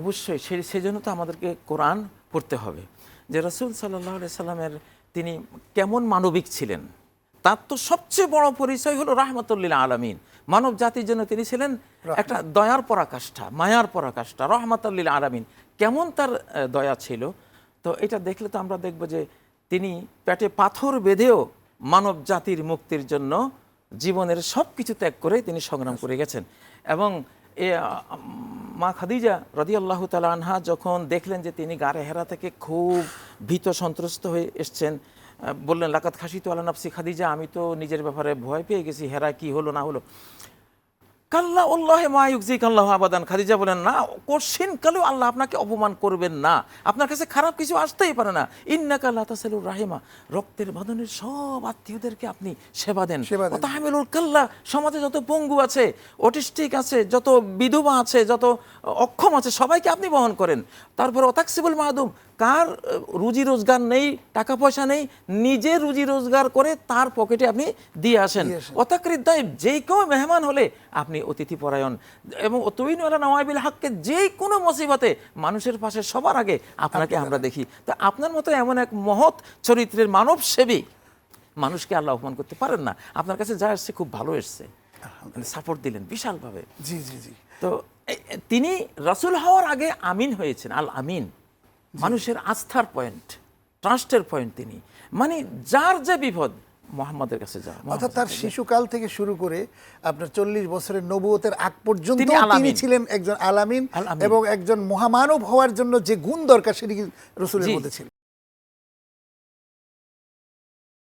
অবশ্যই সে সেজন্য তো আমাদেরকে কোরআন পড়তে হবে। যে রসুল সাল্লাহ সাল্লামের তিনি কেমন মানবিক ছিলেন তার তো সবচেয়ে বড় পরিচয় হলো রাহমাতুল্লিল আলমিন। মানব জাতির জন্য তিনি ছিলেন একটা দয়ার পরাকাষ্ঠা মায়ার পরাকাষ্ঠা রহমাতুল্লিল আলমিন। কেমন তার দয়া ছিল তো এটা দেখলে তো আমরা দেখব যে তিনি পেটে পাথর বেঁধেও মানব জাতির মুক্তির জন্য জীবনের সব কিছু ত্যাগ করে তিনি সংগ্রাম করে গেছেন। এবং মা খাদিজা রদিয়াল্লাহ তালা আনহা যখন দেখলেন যে তিনি গাড়ে হেরা থেকে খুব ভীত সন্ত্রস্ত হয়ে এসছেন বললেন লাকাত খাসি তো আল্লাহ নাফসি খাদিজা, আমি তো নিজের ব্যাপারে ভয় পেয়ে গেছি হেরা কি হলো না হলো? কাল্লা উল্লাহে মায়ুকজিক আল্লাহ আবাদান। খাদিজা বলেন না কোশ্চিন কালেও আল্লাহ আপনাকে অপমান করবেন না। আপনার কাছে খারাপ কিছু আসতেই পারে না। ইন্নাকা আল্লাহ তাসালুর রাহিমা। রক্তের বাঁধনের সব আত্মীয়দেরকে আপনি সেবা দেন। সেবা দেন। তাহমিলুল কাল্লা সমাজে যত পঙ্গু আছে অটিস্টিক আছে যত বিধবা আছে যত অক্ষম আছে সবাইকে আপনি বহন করেন। তারপর অতাক্সিবুল মাহাদুম কার রুজি রোজগার নেই টাকা পয়সা নেই নিজে রুজি রোজগার করে তার পকেটে আপনি দিয়ে আসেন। আসেন। যে কেউ মেহমান হলে আপনি অতিথি পরায়ণ। এবং তৈনওয়ালা নওয়াবিল হাককে যে কোনো মুসিবতে মানুষের পাশে সবার আগে আপনাকে আমরা দেখি। তা আপনার মতো এমন এক মহৎ চরিত্রের মানব সেবী মানুষকে আল্লাহ অপমান করতে পারেন না। আপনার কাছে যা এসছে খুব ভালো এসছে। সাপোর্ট দিলেন বিশালভাবে। জি জি জি। তো তিনি রাসূল হওয়ার আগে আমিন হয়েছেন আল আমিন। মানুষের আস্থার পয়েন্ট ট্রাস্টের পয়েন্ট তিনি। মানে যার যে বিপদ মোহাম্মদের কাছে যাওয়া অর্থাৎ তার শিশুকাল থেকে শুরু করে আপনার চল্লিশ বছরের নবুয়তের আগ পর্যন্ত তিনি ছিলেন একজন আলামিন। এবং একজন মহামানব হওয়ার জন্য যে গুণ দরকার সেটি রসুলের মধ্যে ছিল।